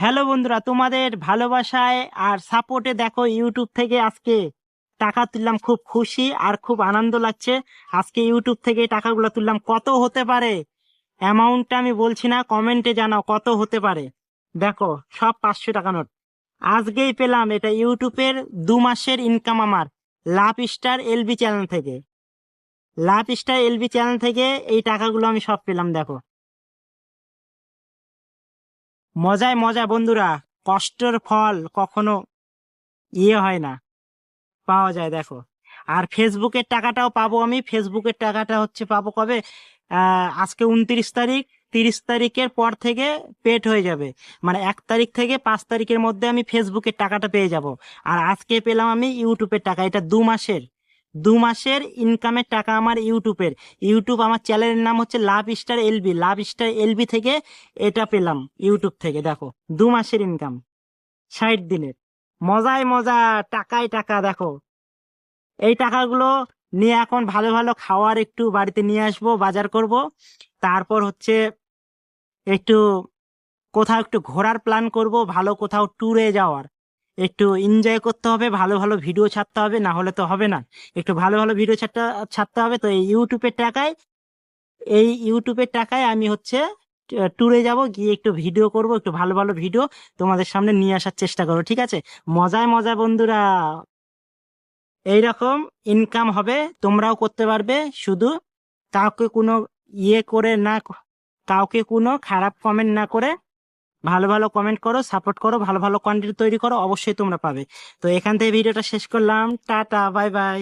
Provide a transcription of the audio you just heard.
Hello বন্ধুরা, তোমাদের ভালোবাসায় আর সাপোর্টে দেখো ইউটিউব থেকে আজকে টাকা তুললাম খুব খুশি আর খুব আনন্দ লাগছে। আজকে ইউটিউব থেকে টাকাগুলো তুললাম, কত হতে পারে? অ্যামাউন্টটা আমি বলছি না কমেন্টে জানাও কত হতে পারে। দেখো, সব পাঁচশো টাকা নোট। আজকেই পেলাম এটা ইউটিউবের দু মাসের ইনকাম আমার লাভ স্টার এলবি চ্যানেল থেকে। লাভ স্টার এলবি চ্যানেল থেকে এই টাকাগুলো আমি সব পেলাম, দেখো। মজায় মজা বন্ধুরা, কষ্টের ফল কখনো ইয়ে হয় না। পাওয়া যায়, দেখো। আর ফেসবুকের টাকাটাও পাবো আমি। ফেসবুকের টাকাটা হচ্ছে পাবো কবে? আজকে উনত্রিশ তারিখ। তিরিশ তারিখের পর থেকে পেড হয়ে যাবে। মানে এক তারিখ থেকে পাঁচ তারিখের মধ্যে আমি ফেসবুকের টাকাটা পেয়ে যাব। আর আজকে পেলাম আমি ইউটিউবের টাকা। এটা দু মাসের। দু মাসের ইনকামের টাকা আমার ইউটিউবের। ইউটিউব আমার চ্যানেলের নাম হচ্ছে love star LB. Love star LB থেকে এটা পেলাম ইউটিউব থেকে, দেখো। দু মাসের ইনকাম ষাট দিনের। মজায় মজা, টাকায় টাকা, দেখো। এই টাকাগুলো নিয়ে এখন ভালো ভালো খাওয়ার একটু বাড়িতে নিয়ে আসব, বাজার করব। তারপর হচ্ছে একটু কোথাও একটু ঘোরার প্ল্যান করব, ভালো কোথাও ট্যুরে যাওয়ার। একটু এনজয় করতে হবে, ভালো ভালো ভিডিও ছাড়তে হবে, না হলে তো হবে না। একটু ভালো ভালো ভিডিও ছাড়তে ছাড়তে হবে, তো এই ইউটিউবের টাকায়, এই ইউটিউবের টাকায় আমি হচ্ছে ট্যুরে যাব, গিয়ে একটু ভিডিও করব, একটু ভালো ভালো ভিডিও তোমাদের সামনে নিয়ে আসার চেষ্টা করব, ঠিক আছে? মজায় মজা বন্ধুরা, এইরকম ইনকাম হবে, তোমরাও করতে পারবে, শুধু কাউকে কোনো ইয়ে করে না, কাউকে কোনো খারাপ কমেন্ট না করে ভালো ভালো কমেন্ট করো সাপোর্ট করো, ভালো ভালো কন্টেন্ট তৈরি করো, অবশ্যই তোমরা পাবে। তো এখান থেকে ভিডিওটা শেষ করলাম। Tata bye bye